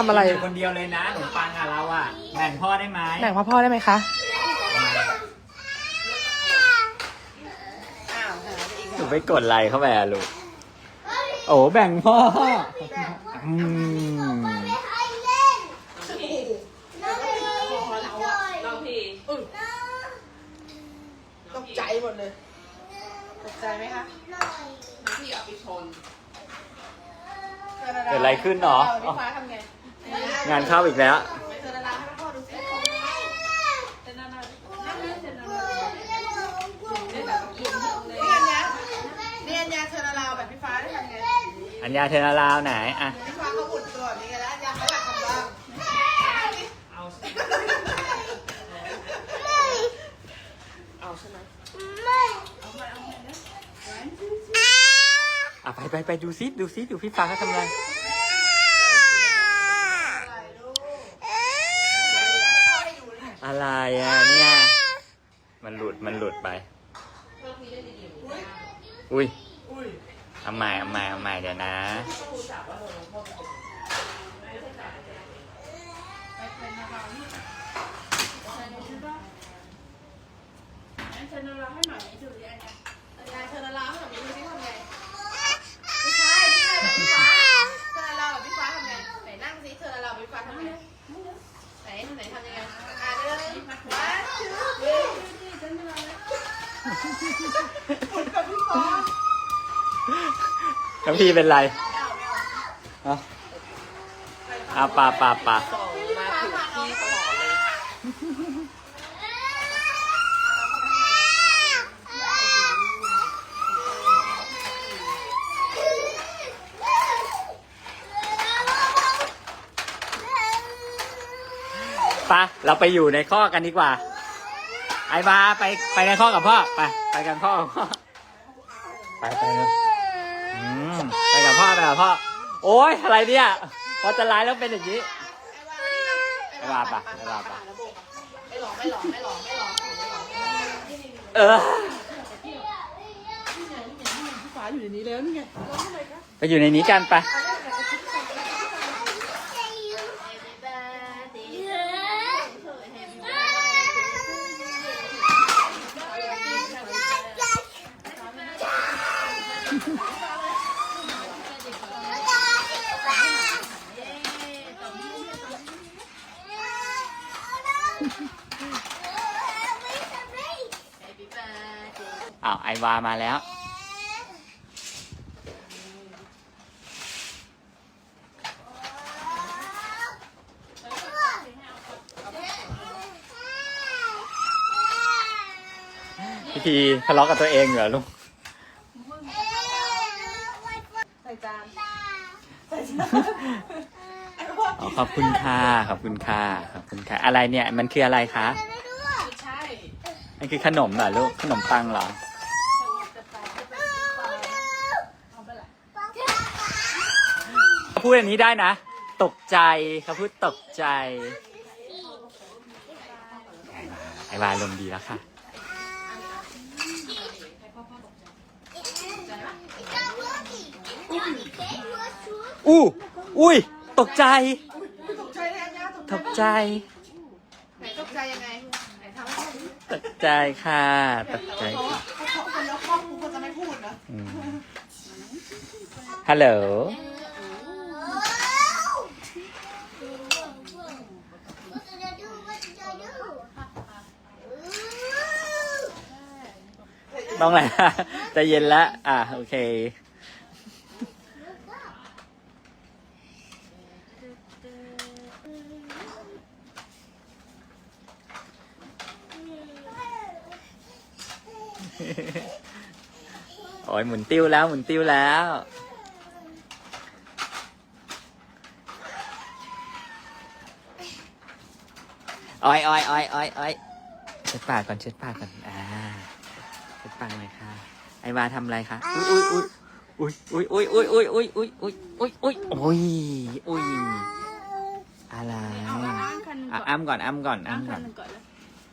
ทำอะไรอยู่คนเดียวเลยนะขนมปังอะเราอะแบ่งพ่อได้ไหมแบ่งพ่อพ่อได้ไหมคะ หนูไปกดไลค์เข้าไปอะลูก โอ้แบ่งพ่ออืมลองพี่ตกใจหมดเลย ตกใจไหมคะน้องพี่เอาไปชนเกิดอะไรขึ้นเนาะพี่ฟ้าทำไง งานเข้าอีกแล้ว เรียนยาเซอร์ราแบบพี่ฟ้าได้ทำไงอัญญาเทนาลาวไหนอะพี่ฟ้าเขาอุดตัวนี้กันแล้วยาเขาหลักคำบ้างอะไปไปไปดูซิดูซิดูพี่ฟ้าเขาทำอะไร อุ้ยเอาใหม่เอาใหม่เอาใหม่เดี๋ยวนะเชิญเราให้หน่อยดูดิอันนี้ อันยาเจอดาราให้แบบนี้ดูสิทำไงไม่ใช่ไม่ใช่แบบพี่ฟ้าเจอดาราแบบพี่ฟ้าทำไงไหนนั่งสิเจอดาราแบบพี่ฟ้าทำไงไหนไหนทำยังไงอ่าเดินวันชื่อคุณกับพี่ฟ้า น้ำพี่เป็นไรเอาเอาปาปาปาส่งมาถูกที่ตลอดเลยปะเราไปอยู่ในข้อกันดีกว่า ไอ้มาไปไปในข้อกับพ่อ ไป ไปกันพ่อกับพ่อ ไปไปเลยอืม ไปกับพ่อไปกับพ่อ โอ๊ยอะไรเนี่ย พอจะไลน์แล้วเป็นอย่างนี้ ไม่ว่าปะไม่ว่าปะ ไม่หลอกไม่หลอกไม่หลอกไม่หลอกไม่หลอกเออ พี่ฟ้าอยู่ในนี้แล้วนี่ไงไปอยู่ในนี้กันไป อ้าวไอวามาแล้วพี่ทีทะเลาะกับตัวเองเหรอลูก ใส่จาน อ๋อขอบคุณค่ะขอบคุณค่ะขอบคุณค่ะ อะไรเนี่ยมันคืออะไรคะใช่มันคือขนมเหรอลูกขนมปังเหรอพูดอันนี้ได้นะ ตกใจเขาพูดตกใจไอวาลมดีแล้วค่ะ อู้อุ้ย ตกใจ ตกใจแทนยา ตกตกใจ ไหนตกใจยังไง ไหนทำให้ดูตกใจค่ะ ตกใจเขาค่ะเขาคนแล้วครอบครัวจะไม่พูดนะอืมฮัลโหล ต้องอะไร ใจะเย็นแล้วอะ โอเค โอ้ยหมุนติ้วแล้วหมุนติ้วแล้ว อ้อยอ้อยอ้อยอ้อยอ้อยเช็ดปากก่อนเช็ดปากก่อน อ่า เช็ดปากเลยค่ะ ไอวาทำอะไรคะ อุ้ยอุ้ยอุ้ยอุ้ยอุ้ยอุ้ยอุ้ยอุ้ยอุ้ยอุ้ยอุ้ยอุ้ยอุ้ยอุ้ยอะไรอาอ้างคันหนึ่งอะก่อนอ้ำก่อนอ้ำก่อน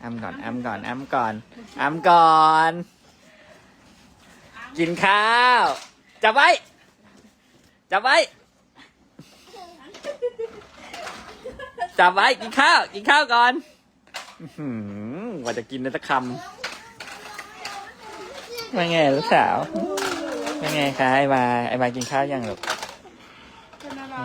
อ้างอ้ำก่อนนหนึ่งก่อนอ้ำก่อนอ้ำก่อนอ้ำก่อน กินข้าว จับไว้ จับไว้ จับไว้ กินข้าว กินข้าวก่อนอื้อหือว่าจะกินได้สักคำว่าไงลูกสาวว่าไงคะไอ้มาไอ้มากินข้าวยังลูกอ